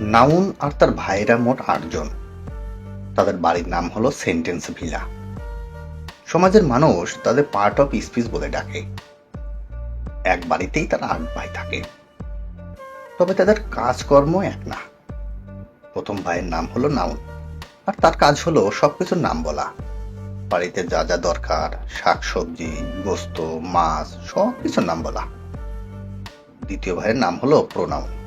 Noun আর তার ভাইরা মোট আটজন। তাদের বাড়ির নাম হলো সেন্টেন্স ভিলা। সমাজের মানুষ তাদের পার্ট অফ স্পিচ বলে ডাকে। এক বাড়িতেই তারা আট ভাই থাকে। তবে তাদের কাজকর্ম এক না। প্রথম ভাইয়ের নাম হলো নাউন। আর তার কাজ হলো সবকিছুর নাম বলা। বাড়িতে যা যা দরকার, শাকসবজি, গোস্ত, মাছ সব কিছুর নাম বলা। দ্বিতীয় ভাইয়ের নাম হলো প্রোনাউন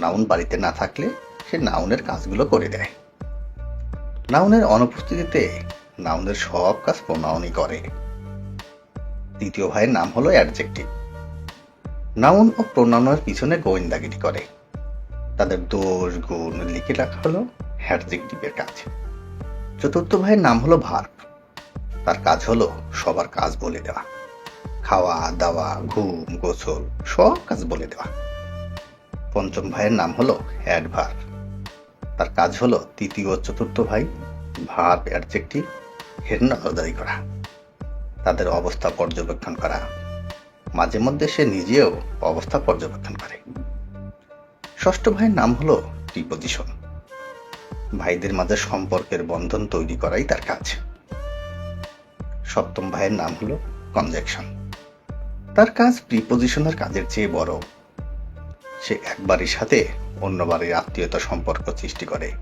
নাউন বাড়িতে না থাকলে সে নাউনের কাজগুলো করে দেয়। নাউনের অনুপস্থিতিতে নাউনের সব কাজ প্রোনাউনই করে। তৃতীয় ভাইয়ের নাম হলো অ্যাডজেক্টিভ। নাউন ও প্রোনাউনের পিছনে গোয়েন্দাগিরি করে। তাদের দোষ, গুণ লিখে রাখা হলো অ্যাডজেক্টিভের কাজ। চতুর্থ ভাইয়ের নাম হলো ভার্ব। তার কাজ হলো সবার কাজ বলে দেওয়া। খাওয়া, দাওয়া, ঘুম, গোসল সব কাজ বলে দেওয়া। পঞ্চম ভাইয়ের নাম হলো অ্যাডভার। তার কাজ হলো তৃতীয় ও চতুর্থ ভাই ভার্ব অ্যাডজেক্টিভ এর নজরদারি করা তাদের অবস্থা পর্যবেক্ষণ করা। মাঝে মধ্যে সে নিজেও অবস্থা পর্যবেক্ষণ করে। ষষ্ঠ ভাইয়ের নাম হলো প্রিপোজিশন। ভাইদের মাঝে সম্পর্কের বন্ধন তৈরি করাই তার কাজ। সপ্তম ভাইয়ের নাম হলো কনজেকশন। তার কাজ প্রিপোজিশনের কাজের চেয়ে বড়। সে এক বাড়ির সাথে অন্য বাড়ির আত্মীয়তা সম্পর্ক সৃষ্টি করে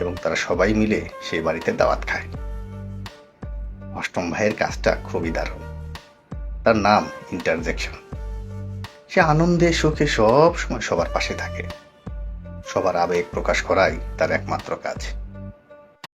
এবং তারা সবাই মিলে সেই বাড়িতে দাওয়াত খায়। অষ্টম ভাইয়ের কাজটা খুবই দারুণ। তার নাম ইন্টারজেকশন। সে আনন্দে সুখে সব সময় সবার পাশে থাকে। সবার আবেগ প্রকাশ করাই তার একমাত্র কাজ।